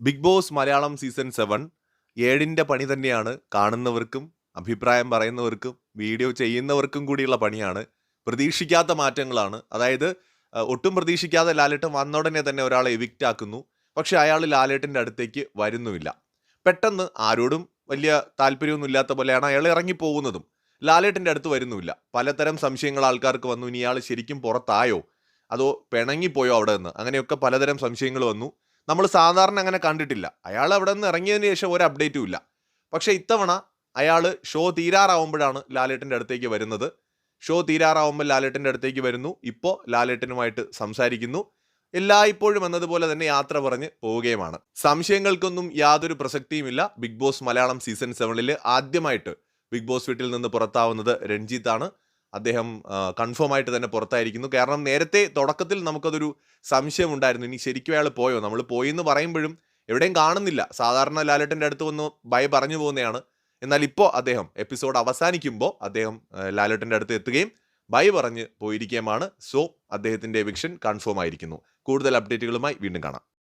Bigg Boss Malayalam season seven ഏഴിന്റെ പണി തന്നെയാണ് കാണുന്നവർക്കും അഭിപ്രായം പറയുന്നവർക്കും വീഡിയോ ചെയ്യുന്നവർക്കും കൂടിയുള്ള പണിയാണ്. പ്രതീക്ഷിക്കാത്ത മാറ്റങ്ങളാണ്. അതായത് ഒട്ടും പ്രതീക്ഷിക്കാതെ ലാലേട്ടൻ വന്ന ഉടനെ തന്നെ ഒരാളെ എവിക്റ്റ് ആക്കുന്നു. പക്ഷെ അയാൾ ലാലേട്ടന്റെ അടുത്തേക്ക് വരുന്നുമില്ല. പെട്ടെന്ന് ആരോടും വലിയ താല്പര്യമൊന്നും ഇല്ലാത്ത പോലെയാണ് അയാൾ ഇറങ്ങിപ്പോകുന്നതും. ലാലേട്ടന്റെ അടുത്ത് വരുന്നുമില്ല. പലതരം സംശയങ്ങൾ ആൾക്കാർക്ക് വന്നു. ഇനി ഇയാൾ ശരിക്കും പുറത്തായോ? അതോ പിണങ്ങിപ്പോയോ അവിടെ നിന്ന്? അങ്ങനെയൊക്കെ പലതരം സംശയങ്ങൾ വന്നു. നമ്മൾ സാധാരണ അങ്ങനെ കണ്ടിട്ടില്ല. അയാൾ അവിടെ നിന്ന് ഇറങ്ങിയതിന് ശേഷം ഒരു അപ്ഡേറ്റും ഇല്ല. പക്ഷേ ഇത്തവണ അയാൾ ഷോ തീരാറാവുമ്പോഴാണ് ലാലേട്ടന്റെ അടുത്തേക്ക് വരുന്നത്. ഷോ തീരാറാവുമ്പോൾ ലാലേട്ടന്റെ അടുത്തേക്ക് വരുന്നു. ഇപ്പോൾ ലാലേട്ടനുമായിട്ട് സംസാരിക്കുന്നു. എല്ലായ്പ്പോഴും എന്നതുപോലെ തന്നെ യാത്ര പറഞ്ഞ് പോവുകയുമാണ്. സംശയങ്ങൾക്കൊന്നും യാതൊരു പ്രസക്തിയുമില്ല ബിഗ് ബോസ് മലയാളം സീസൺ സെവനിൽ ആദ്യമായിട്ട് ബിഗ് ബോസ് വീട്ടിൽ നിന്ന് പുറത്താവുന്നത് രഞ്ജിത്താണ്. അദ്ദേഹം കൺഫേം ആയിട്ട് തന്നെ പുറത്തായിരിക്കുന്നു. കാരണം നേരത്തെ തുടക്കത്തിൽ നമുക്കതൊരു സംശയം ഉണ്ടായിരുന്നു. ഇനി ശരിക്കും അയാൾ പോയോ? നമ്മൾ പോയി എന്ന് പറയുമ്പോഴും എവിടെയും കാണുന്നില്ല. സാധാരണ ലാലേട്ടന്റെ അടുത്ത് വന്ന് ബൈ പറഞ്ഞു പോകുന്നതാണ് എന്നാൽ ഇപ്പോൾ അദ്ദേഹം എപ്പിസോഡ് അവസാനിക്കുമ്പോൾ അദ്ദേഹം ലാലേട്ടന്റെ അടുത്ത് എത്തുകയും ബൈ പറഞ്ഞ് പോയിരിക്കുകയുമാണ്. സോ അദ്ദേഹത്തിന്റെ എവിക്ഷൻ കൺഫേം ആയിരിക്കുന്നു. കൂടുതൽ അപ്ഡേറ്റുകളുമായി വീണ്ടും കാണാം.